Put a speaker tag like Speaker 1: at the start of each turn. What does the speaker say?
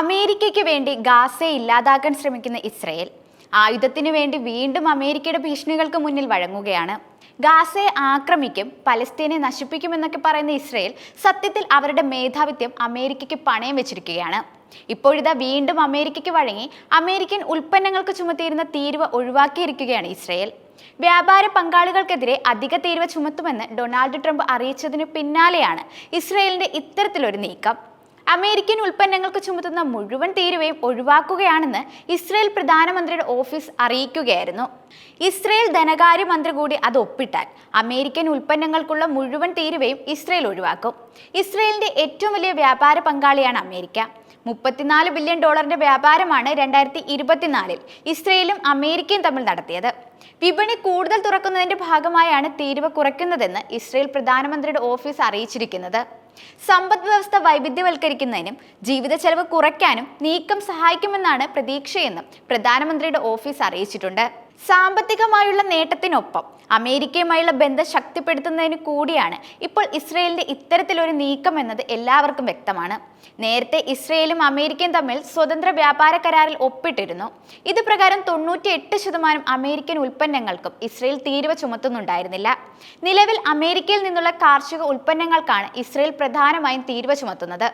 Speaker 1: അമേരിക്കയ്ക്ക് വേണ്ടി ഗാസയെ ഇല്ലാതാക്കാൻ ശ്രമിക്കുന്ന ഇസ്രയേൽ. ആയുധത്തിനു വേണ്ടി വീണ്ടും അമേരിക്കയുടെ ഭീഷണികൾക്ക് മുന്നിൽ വഴങ്ങുകയാണ്. ഗാസയെ ആക്രമിക്കും പലസ്തീനെ നശിപ്പിക്കുമെന്നൊക്കെ പറയുന്ന ഇസ്രയേൽ സത്യത്തിൽ അവരുടെ മേധാവിത്വം അമേരിക്കയ്ക്ക് പണയം വെച്ചിരിക്കുകയാണ്. ഇപ്പോഴിതാ വീണ്ടും അമേരിക്കയ്ക്ക് വഴങ്ങി അമേരിക്കൻ ഉൽപ്പന്നങ്ങൾക്ക് ചുമത്തിയിരുന്ന തീരുവ ഒഴിവാക്കിയിരിക്കുകയാണ് ഇസ്രയേൽ. വ്യാപാര പങ്കാളികൾക്കെതിരെ അധിക തീരുവ ചുമത്തുമെന്ന് ഡൊണാൾഡ് ട്രംപ് അറിയിച്ചതിനു പിന്നാലെയാണ് ഇസ്രയേലിന്റെ ഇത്തരത്തിലൊരു നീക്കം. അമേരിക്കൻ ഉൽപ്പന്നങ്ങൾക്ക് ചുമത്തുന്ന മുഴുവൻ തീരുവയും ഒഴിവാക്കുകയാണെന്ന് ഇസ്രയേൽ പ്രധാനമന്ത്രിയുടെ ഓഫീസ് അറിയിക്കുകയായിരുന്നു. ഇസ്രയേൽ ധനകാര്യമന്ത്രി കൂടി അത് ഒപ്പിട്ടാൽ അമേരിക്കൻ ഉൽപ്പന്നങ്ങൾക്കുള്ള മുഴുവൻ തീരുവയും ഇസ്രയേൽ ഒഴിവാക്കും. ഇസ്രയേലിന്റെ ഏറ്റവും വലിയ വ്യാപാര പങ്കാളിയാണ് അമേരിക്ക. മുപ്പത്തിനാല് ബില്യൺ ഡോളറിന്റെ വ്യാപാരമാണ് രണ്ടായിരത്തി ഇരുപത്തിനാലിൽ ഇസ്രയേലും അമേരിക്കയും തമ്മിൽ നടത്തിയത്. വിപണി കൂടുതൽ തുറക്കുന്നതിന്റെ ഭാഗമായാണ് തീരുവ കുറയ്ക്കുന്നതെന്ന് ഇസ്രയേൽ പ്രധാനമന്ത്രിയുടെ ഓഫീസ് അറിയിച്ചിരിക്കുന്നത്. സമ്പദ് വ്യവസ്ഥ വൈവിധ്യവൽക്കരിക്കുന്നതിനും ജീവിത ചെലവ് കുറയ്ക്കാനും നീക്കം സഹായിക്കുമെന്നാണ് പ്രതീക്ഷയെന്നും പ്രധാനമന്ത്രിയുടെ ഓഫീസ് അറിയിച്ചിട്ടുണ്ട്. സാമ്പത്തികമായുള്ള നേട്ടത്തിനൊപ്പം അമേരിക്കയുമായുള്ള ബന്ധം ശക്തിപ്പെടുത്തുന്നതിന് കൂടിയാണ് ഇപ്പോൾ ഇസ്രയേലിന്റെ ഇത്തരത്തിലൊരു നീക്കം എന്നത് എല്ലാവർക്കും വ്യക്തമാണ്. നേരത്തെ ഇസ്രയേലും അമേരിക്കയും തമ്മിൽ സ്വതന്ത്ര വ്യാപാര കരാറിൽ ഒപ്പിട്ടിരുന്നു. ഇത് പ്രകാരം തൊണ്ണൂറ്റി എട്ട് ശതമാനം അമേരിക്കൻ ഉൽപ്പന്നങ്ങൾക്കും ഇസ്രയേൽ തീരുവ ചുമത്തുന്നുണ്ടായിരുന്നില്ല. നിലവിൽ അമേരിക്കയിൽ നിന്നുള്ള കാർഷിക ഉൽപ്പന്നങ്ങൾക്കാണ് ഇസ്രയേൽ പ്രധാനമായും തീരുവ ചുമത്തുന്നത്.